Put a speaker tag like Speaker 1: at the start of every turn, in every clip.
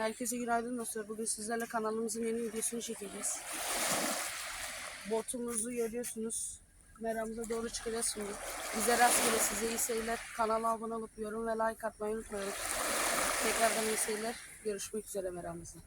Speaker 1: Herkese günaydın dostlar. Bugün sizlerle kanalımızın yeni videosunu çekeceğiz. Botumuzu görüyorsunuz. Meramıza doğru çıkacağız şimdi. Bize rastgele size iyi seyirler. Kanala abone olup yorum ve like atmayı unutmayın. Tekrardan iyi seyirler. Görüşmek üzere meramızda.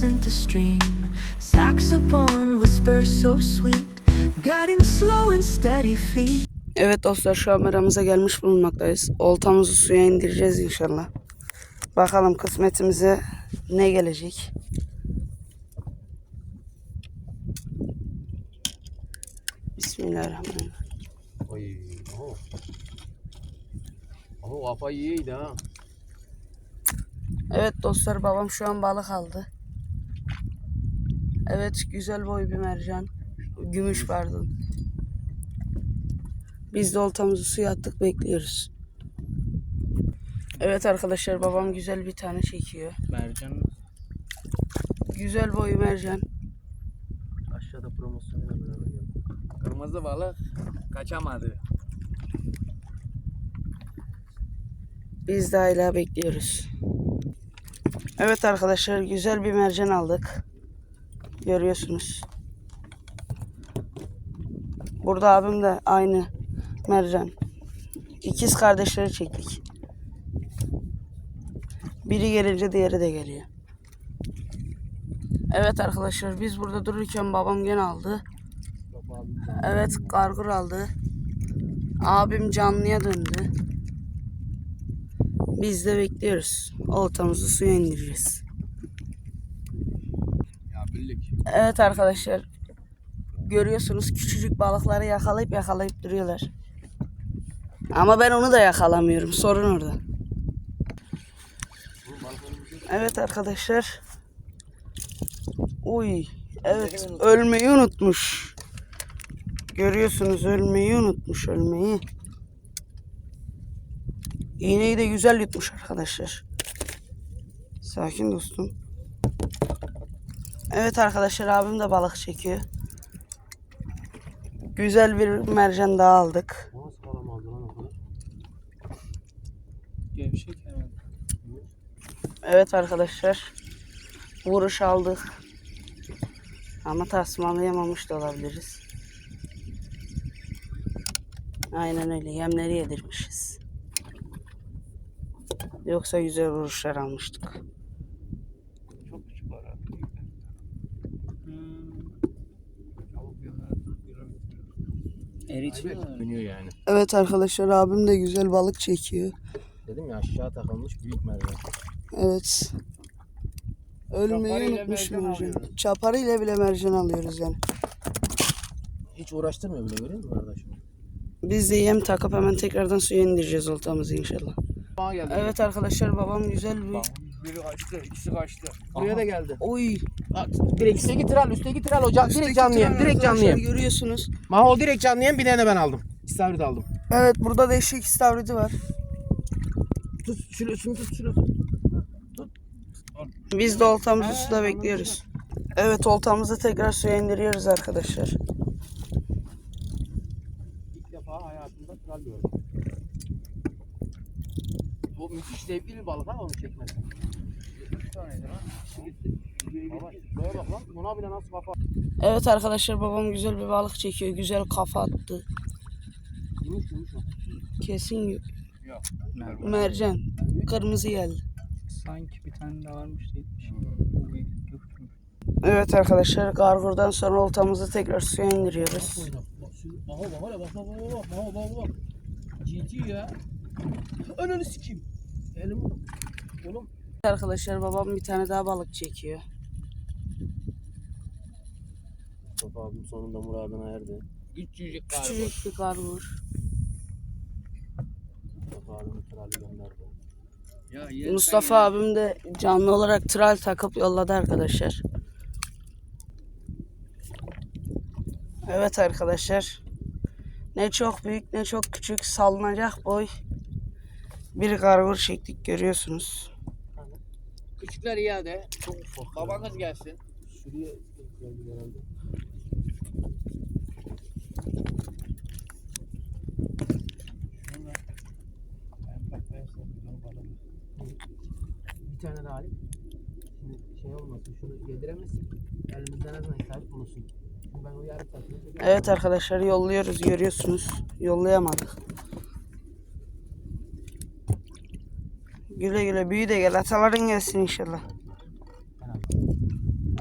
Speaker 2: Melts into stream. Saxophone whispers so sweet, guiding slow and steady feet.
Speaker 1: Evet dostlar şu an meramıza gelmiş bulunmaktayız. Oltamızı suya indireceğiz inşallah. Bakalım kısmetimize ne gelecek. Bismillahirrahmanirrahim.
Speaker 3: Oy. Oho. Oho kafayı iyiydi ha.
Speaker 1: Evet dostlar babam şu an balık aldı. Evet güzel boy bir mercan. Gümüş pardon. Biz de oltamızı suya attık bekliyoruz. Evet arkadaşlar babam güzel bir tane çekiyor.
Speaker 4: Mercan
Speaker 1: Güzel boy mercan.
Speaker 3: Aşağıda promosyonuyla beraber geldi.
Speaker 4: kırmızı balık kaçamadı.
Speaker 1: Biz de hala bekliyoruz. Evet arkadaşlar güzel bir mercan aldık. Görüyorsunuz. Burada abim de aynı mercan. İkiz kardeşleri çektik. Biri gelince diğeri de geliyor. Evet arkadaşlar biz burada dururken babam gene aldı. Evet kargur aldı. Abim canlıya döndü. Biz de bekliyoruz. Oltamızı suya indireceğiz. Evet arkadaşlar. Görüyorsunuz küçücük balıkları yakalayıp yakalayıp duruyorlar. Ama ben onu da yakalamıyorum. Sorun orada. Evet arkadaşlar. Uy. Evet ölmeyi unutmuş. Görüyorsunuz ölmeyi unutmuş ölmeyi. İğneyi de güzel yutmuş arkadaşlar. Sakin dostum. Evet arkadaşlar abim de balık çekiyor. Güzel bir mercan daha aldık. Evet arkadaşlar. Vuruş aldık. Ama tasmalayamamış da olabiliriz. Aynen öyle. Yemleri yedirmişiz. Yoksa güzel vuruşlar almıştık.
Speaker 3: Çok küçük var ha.
Speaker 4: Mi?
Speaker 3: Dönüyor yani.
Speaker 1: Evet arkadaşlar abim de güzel balık çekiyor.
Speaker 3: Dedim ya aşağı takılmış büyük merdiven.
Speaker 1: Evet. Ölmeyi
Speaker 4: Çaparıyla
Speaker 1: unutmuş
Speaker 4: mercan
Speaker 1: mercan.
Speaker 4: alıyoruz.
Speaker 1: Çaparıyla bile mercan alıyoruz yani.
Speaker 3: Hiç uğraştırmıyor bile görüyor musun kardeşim?
Speaker 1: Biz de yem takıp hemen tekrardan suya indireceğiz oltamızı inşallah.
Speaker 4: Bana geldi.
Speaker 1: Evet arkadaşlar babam güzel bir...
Speaker 4: Biri kaçtı, ikisi kaçtı.
Speaker 3: Buraya da geldi.
Speaker 1: Oy.
Speaker 3: Direkt üstteki tral, üstteki tral hocam. Direkt canlı yem, direkt canlı
Speaker 1: Arkadaşlar
Speaker 3: yem.
Speaker 1: Görüyorsunuz.
Speaker 3: Mahol direkt canlı yem bir tane ben aldım. İstavrit aldım.
Speaker 1: Evet burada da eşek istavridi var.
Speaker 3: Tut şunu, şunu tut şunu.
Speaker 1: Biz de oltamızı suda bekliyoruz. Evet oltamızı tekrar suya indiriyoruz arkadaşlar.
Speaker 3: Bu müthiş zevkli bir balık ha onu çekmesi.
Speaker 4: Üç taneydi lan.
Speaker 3: Baba şuraya bak lan buna bile nasıl kafa.
Speaker 1: Evet arkadaşlar babam güzel bir balık çekiyor. Güzel kafa attı.
Speaker 3: Yumuş yumuş o.
Speaker 1: Kesin
Speaker 4: Yok. Mercan.
Speaker 1: Kırmızı geldi.
Speaker 4: Sanki bir tane daha varmış değilmiş. Bu büyüklük.
Speaker 1: Evet arkadaşlar gargurdan sonra oltamızı tekrar suya indiriyoruz.
Speaker 3: Baba baba bak bak bak bak bak bak bak. GT ya. Ananı sikeyim. Elim oğlum.
Speaker 1: Arkadaşlar babam bir tane daha balık çekiyor.
Speaker 3: Mustafa abim sonunda muradına erdi.
Speaker 4: Küçücük
Speaker 1: Küçücük bir gargur.
Speaker 3: Mustafa abim trali gönderdi.
Speaker 4: Ya
Speaker 1: Mustafa abim de canlı olarak tral takıp yolladı arkadaşlar. Evet arkadaşlar. Ne çok büyük ne çok küçük salınacak boy bir gargur çektik görüyorsunuz.
Speaker 4: küçükler iade. Babanız gelsin.
Speaker 3: Şuraya herhalde. Bir tane daha alayım. Şimdi şey olmasın, şunu yediremezsin. Elimizden az sahip çekerim.
Speaker 1: Evet arkadaşlar yolluyoruz görüyorsunuz. Yollayamadık. Güle güle büyü de gel. Ataların gelsin inşallah.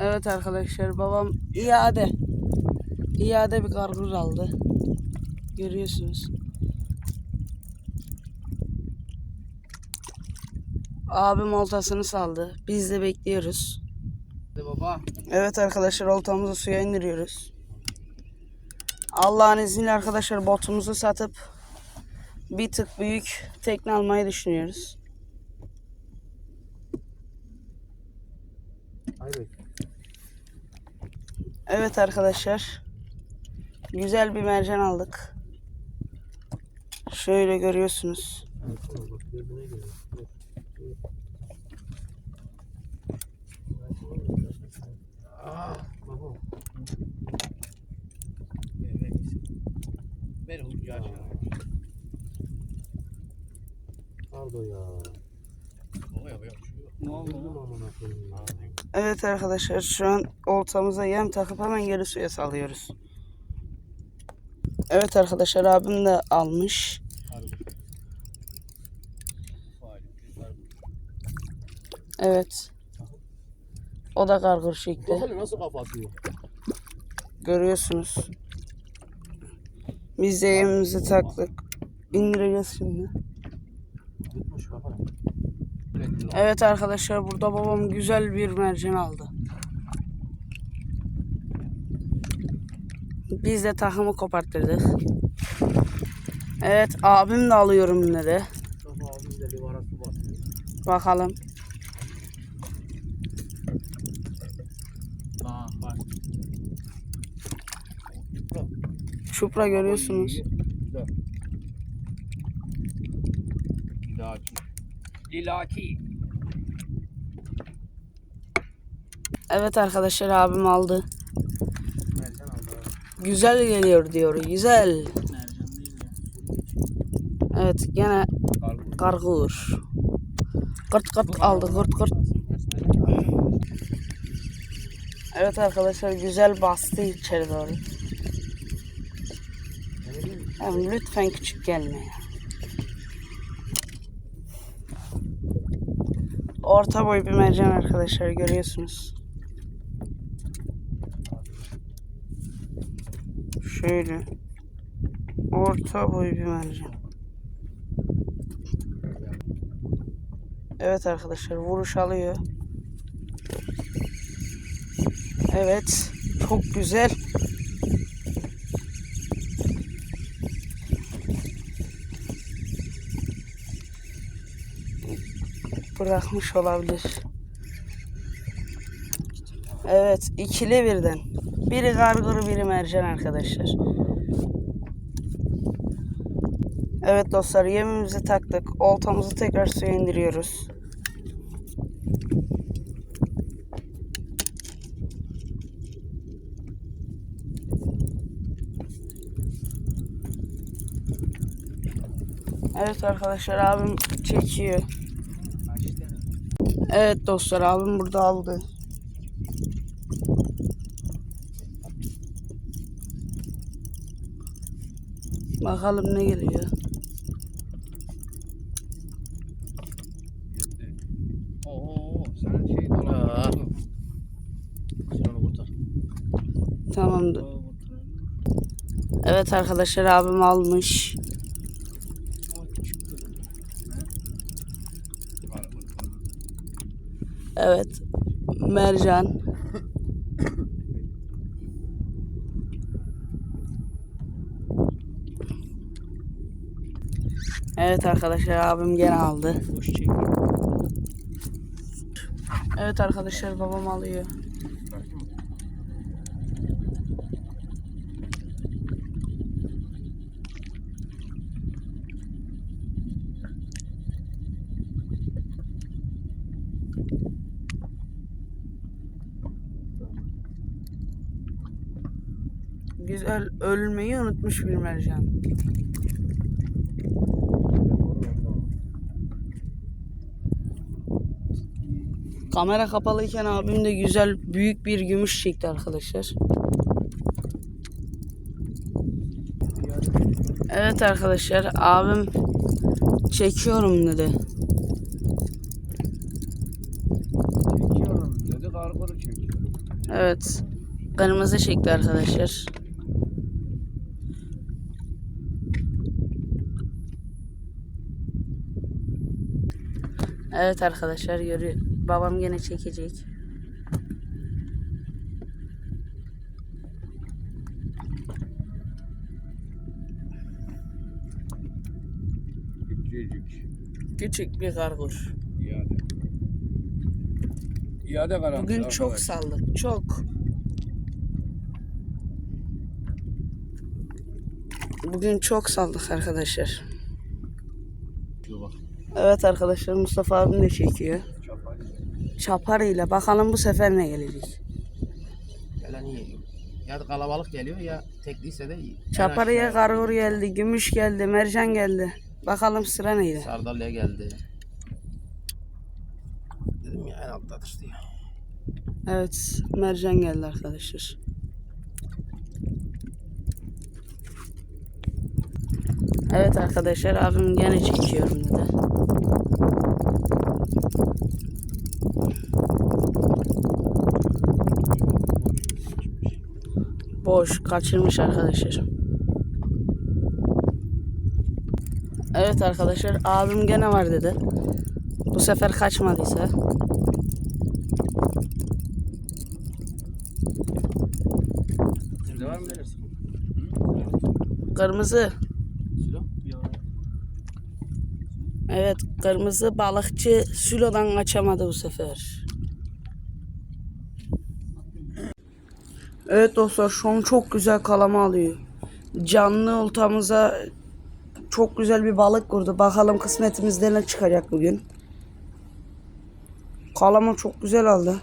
Speaker 1: Evet arkadaşlar babam iade. İade bir kargur aldı. Görüyorsunuz. Abim oltasını saldı. Biz de bekliyoruz.
Speaker 4: Hadi baba.
Speaker 1: Evet arkadaşlar oltamızı suya indiriyoruz. Allah'ın izniyle arkadaşlar botumuzu satıp bir tık büyük tekne almayı düşünüyoruz.
Speaker 3: Hayır.
Speaker 1: Evet arkadaşlar. Güzel bir mercan aldık. Şöyle görüyorsunuz.
Speaker 3: Ah, baba.
Speaker 4: Evet. Ver ucu aşağı.
Speaker 3: Pardon ya.
Speaker 4: Şey yok. Ne oldu?
Speaker 1: Evet arkadaşlar şu an oltamıza yem takıp hemen geri suya salıyoruz. Evet arkadaşlar abim de almış. Evet. O da kargır şekli.
Speaker 3: Nasıl kafa atıyor.
Speaker 1: Görüyorsunuz. Biz de yemimizi taktık. İndireceğiz şimdi.
Speaker 3: Gitmiş hele.
Speaker 1: Evet arkadaşlar burada babam güzel bir mercan aldı. Biz de takımı koparttırdık. Evet abim de alıyorum yine de.
Speaker 3: Kafa ağzında livarası basıyor.
Speaker 1: Bakalım. Çupra görüyorsunuz.
Speaker 4: Güzel. Lilaki.
Speaker 1: Evet arkadaşlar abim aldı.
Speaker 4: Mercan aldı abi.
Speaker 1: Güzel geliyor diyor. Güzel.
Speaker 4: Mercan değil ya.
Speaker 1: Evet gene kargır. Kırt kırt aldı kırt kırt. Evet arkadaşlar güzel bastı içeri doğru. Hem lütfen küçük gelme ya. Orta boy bir mercan arkadaşlar görüyorsunuz. Şöyle. Orta boy bir mercan. Evet arkadaşlar vuruş alıyor. Evet. Çok güzel. Bırakmış olabilir. Evet. ikili birden. Biri gargır biri mercan arkadaşlar. Evet dostlar yemimizi taktık. Oltamızı tekrar suya indiriyoruz. Evet arkadaşlar abim çekiyor. Evet dostlar abim burada aldı. Bakalım ne geliyor.
Speaker 4: Oo sen şey dolan.
Speaker 3: Sen onu kurtar.
Speaker 1: Tamamdır. Evet arkadaşlar abim almış. Evet. Mercan. Evet arkadaşlar abim gene aldı. Evet arkadaşlar babam alıyor. Güzel ölmeyi unutmuş bir mercan. Kamera kapalıyken abim de güzel büyük bir gümüş çekti arkadaşlar. Evet arkadaşlar abim çekiyorum dedi.
Speaker 4: Çekiyorum dedi kargoru çekiyor.
Speaker 1: Evet. Kırmızı çekti arkadaşlar. Evet arkadaşlar görüyor. Babam gene çekecek.
Speaker 4: Küçücük.
Speaker 1: Küçük bir kargur.
Speaker 4: İade. İade garanti.
Speaker 1: Bugün çok
Speaker 4: arkadaş.
Speaker 1: saldık. Çok. Bugün çok saldık arkadaşlar. Evet arkadaşlar Mustafa abim de çekiyor. Çaparıyla bakalım bu sefer ne gelecek.
Speaker 3: Gelen iyi. Ya kalabalık geliyor ya tekliyse de iyi.
Speaker 1: Çaparıya kargur geldi, gümüş geldi, mercan geldi. Bakalım sıra neydi?
Speaker 3: Sardalya geldi. Dedim ya en alttadır diye.
Speaker 1: Evet, mercan geldi arkadaşlar. Evet arkadaşlar abim gene çekiyorum dedi. Boş kaçırmış arkadaşlar. Evet arkadaşlar abim gene var dedi. Bu sefer kaçmadıysa.
Speaker 3: Böyle sıkıntı?
Speaker 1: Kırmızı. Evet kırmızı balıkçı Sülo'dan kaçamadı bu sefer. Evet dostlar şu an çok güzel kalama alıyor. Canlı oltamıza çok güzel bir balık vurdu. Bakalım kısmetimizde ne çıkacak bugün. Kalama çok güzel aldı.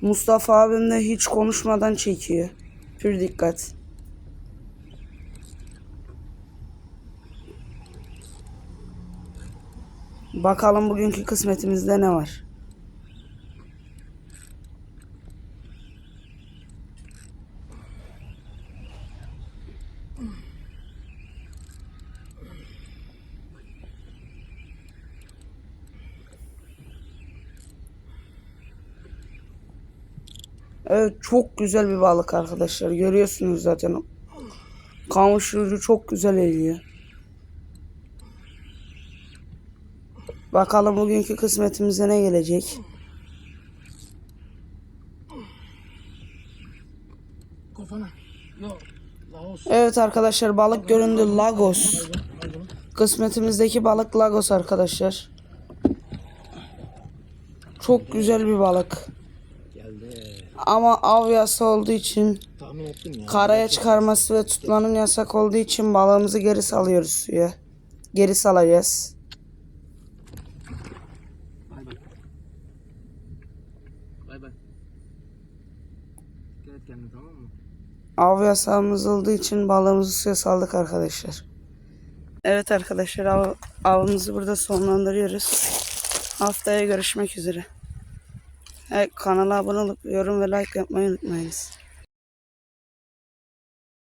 Speaker 1: Mustafa abim de hiç konuşmadan çekiyor. Pür dikkat. Bakalım bugünkü kısmetimizde ne var. Evet çok güzel bir balık arkadaşlar. Görüyorsunuz zaten. Kamış ucu çok güzel eliyor. Bakalım bugünkü kısmetimize ne gelecek. Evet arkadaşlar balık göründü Lagos. Kısmetimizdeki balık Lagos arkadaşlar. Çok güzel bir balık. Ama av yası olduğu için
Speaker 3: Tahmin ettim ya.
Speaker 1: karaya çıkarması ve tutmanın yasak olduğu için balığımızı geri salıyoruz suya. Geri salacağız.
Speaker 3: Bay bay. Bay bay. Dikkat et kendine tamam mı?
Speaker 1: Av yasağımız olduğu için balığımızı suya saldık arkadaşlar. Evet arkadaşlar av, avımızı burada sonlandırıyoruz. Haftaya görüşmek üzere. Evet, kanala abone olup yorum ve like yapmayı unutmayınız.